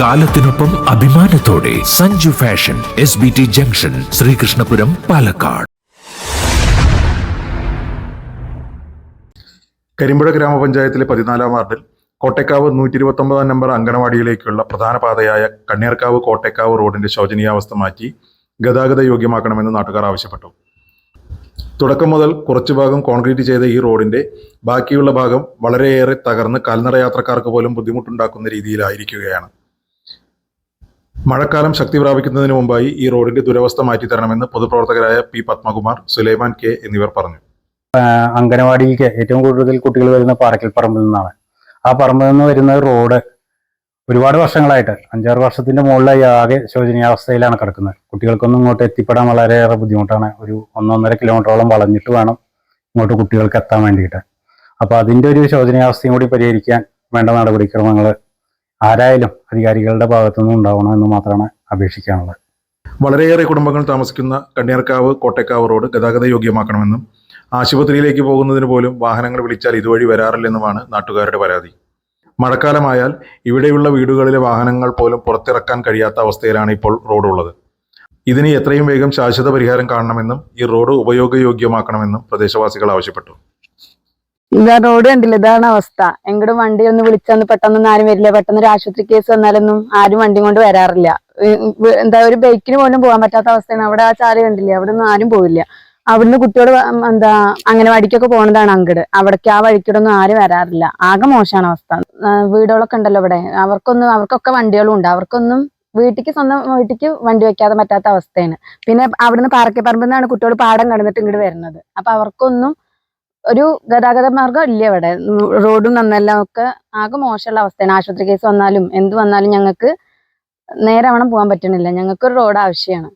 കാലത്തിനൊപ്പം അഭിമാനത്തോടെ Sanju fashion S B T junction Sreekrishnapuram Palakkad. Karimpuzha ഗ്രാമപഞ്ചായത്തിലെ പതിനാലാം വാർഡിൽ കോട്ടേക്കാവ് നൂറ്റി ഇരുപത്തി ഒമ്പതാം നമ്പർ അങ്കണവാടിയിലേക്കുള്ള പ്രധാന പാതയായ കണ്ണീർക്കാവ് കോട്ടേക്കാവ് റോഡിന്റെ ശോചനീയാവസ്ഥ മാറ്റി ഗതാഗത യോഗ്യമാക്കണമെന്ന് നാട്ടുകാർ ആവശ്യപ്പെട്ടു. തുടക്കം മുതൽ കുറച്ചു ഭാഗം കോൺക്രീറ്റ് ചെയ്ത ഈ റോഡിന്റെ ബാക്കിയുള്ള ഭാഗം വളരെയേറെ തകർന്ന് കാൽനട യാത്രക്കാർക്ക് പോലും ബുദ്ധിമുട്ടുണ്ടാക്കുന്ന രീതിയിലായിരിക്കുകയാണ്. മഴക്കാലം ശക്തി പ്രാപിക്കുന്നതിന് മുമ്പായി ഈ റോഡിന്റെ ദുരവസ്ഥ മാറ്റിത്തരണമെന്ന് പൊതുപ്രവർത്തകരായ പി പത്മകുമാർ സുലൈമാൻ കെ എന്നിവർ പറഞ്ഞു. അംഗനവാടിക്ക് ഏറ്റവും കൂടുതൽ കുട്ടികൾ വരുന്ന പാറക്കൽ പറമ്പിൽ നിന്നാണ്. ആ പറമ്പിൽ നിന്ന് വരുന്ന റോഡ് ഒരുപാട് വർഷങ്ങളായിട്ട് അഞ്ചാറ് വർഷത്തിന്റെ മുകളിലായി ആകെ ശോചനീയാവസ്ഥയിലാണ് കിടക്കുന്നത്. കുട്ടികൾക്കൊന്നും ഇങ്ങോട്ട് എത്തിപ്പെടാൻ വളരെയേറെ ബുദ്ധിമുട്ടാണ്. ഒരു ഒന്നൊന്നര കിലോമീറ്ററോളം വളഞ്ഞിട്ട് വേണം ഇങ്ങോട്ട് കുട്ടികൾക്ക് എത്താൻ വേണ്ടിയിട്ട്. അപ്പോൾ അതിന്റെ ഒരു ശോചനീയാവസ്ഥയും കൂടി പരിഹരിക്കാൻ വേണ്ട നടപടിക്രമങ്ങൾ ആരായാലും അധികാരികളുടെ ഭാഗത്തുനിന്ന് ഉണ്ടാവണം എന്ന് മാത്രമാണ് അപേക്ഷിക്കാനുള്ളത്. വളരെയേറെ കുടുംബങ്ങൾ താമസിക്കുന്ന കണ്ണിയർക്കാവ് കോട്ടേക്കാവ് റോഡ് ഗതാഗത യോഗ്യമാക്കണമെന്നും ആശുപത്രിയിലേക്ക് പോകുന്നതിന് പോലും വാഹനങ്ങൾ വിളിച്ചാൽ ഇതുവഴി വരാറില്ലെന്നുമാണ് നാട്ടുകാരുടെ പരാതി. മഴക്കാലമായാൽ ഇവിടെയുള്ള വീടുകളിലെ വാഹനങ്ങൾ പോലും പുറത്തിറക്കാൻ കഴിയാത്ത അവസ്ഥയിലാണ് ഇപ്പോൾ റോഡുള്ളത്. ഇതിന് എത്രയും വേഗം ശാശ്വത പരിഹാരം കാണണമെന്നും ഈ റോഡ് ഉപയോഗയോഗ്യമാക്കണമെന്നും പ്രദേശവാസികൾ ആവശ്യപ്പെട്ടു. ഇതാ റോഡ് കണ്ടില്ല? ഇതാണ് അവസ്ഥ. എങ്ങോട്ട് വണ്ടി ഒന്ന് വിളിച്ചൊന്ന് പെട്ടെന്നൊന്നും ആരും വരില്ല. പെട്ടെന്ന് ഒരു ആശുപത്രി കേസ് വന്നാലൊന്നും ആരും വണ്ടി കൊണ്ട് വരാറില്ല. എന്താ ഒരു ബൈക്കിന് പോലും പോകാൻ പറ്റാത്ത അവസ്ഥയാണ്. അവിടെ ആ ചാൽ കണ്ടില്ലേ? അവിടെ ഒന്നും ആരും പോവില്ല. അവിടുന്ന് കുട്ടിയോട് എന്താ അങ്ങനെ അംഗനവാടിക്കൊക്കെ പോണതാണ് അങ്ങട്. അവിടേക്ക് ആ വഴിക്കൂടെ ഒന്നും ആരും വരാറില്ല. ആകെ മോശമാണ് അവസ്ഥ. വീടുകളൊക്കെ ഉണ്ടല്ലോ ഇവിടെ. അവർക്കൊന്നും അവർക്കൊക്കെ വണ്ടികളും ഉണ്ട്. അവർക്കൊന്നും വീട്ടിക്ക് സ്വന്തം വീട്ടിക്ക് വണ്ടി വെക്കാതെ പറ്റാത്ത അവസ്ഥയാണ്. പിന്നെ അവിടുന്ന് പാറക്കപ്പറമ്പിൽ നിന്നാണ് കുട്ടികൾ പാടം കടന്നിട്ട് ഇങ്ങോട്ട് വരുന്നത്. അപ്പൊ അവർക്കൊന്നും ഒരു ഗതാഗത മാർഗം ഇല്ല ഇവിടെ. റോഡും നന്നല്ല ഒക്കെ ആകെ മോശമുള്ള അവസ്ഥയാണ്. ആശുപത്രി കേസ് വന്നാലും എന്ത് വന്നാലും ഞങ്ങൾക്ക് നേരെ വേണം പോകാൻ പറ്റണില്ല. ഞങ്ങൾക്ക് ഒരു റോഡ് ആവശ്യമാണ്.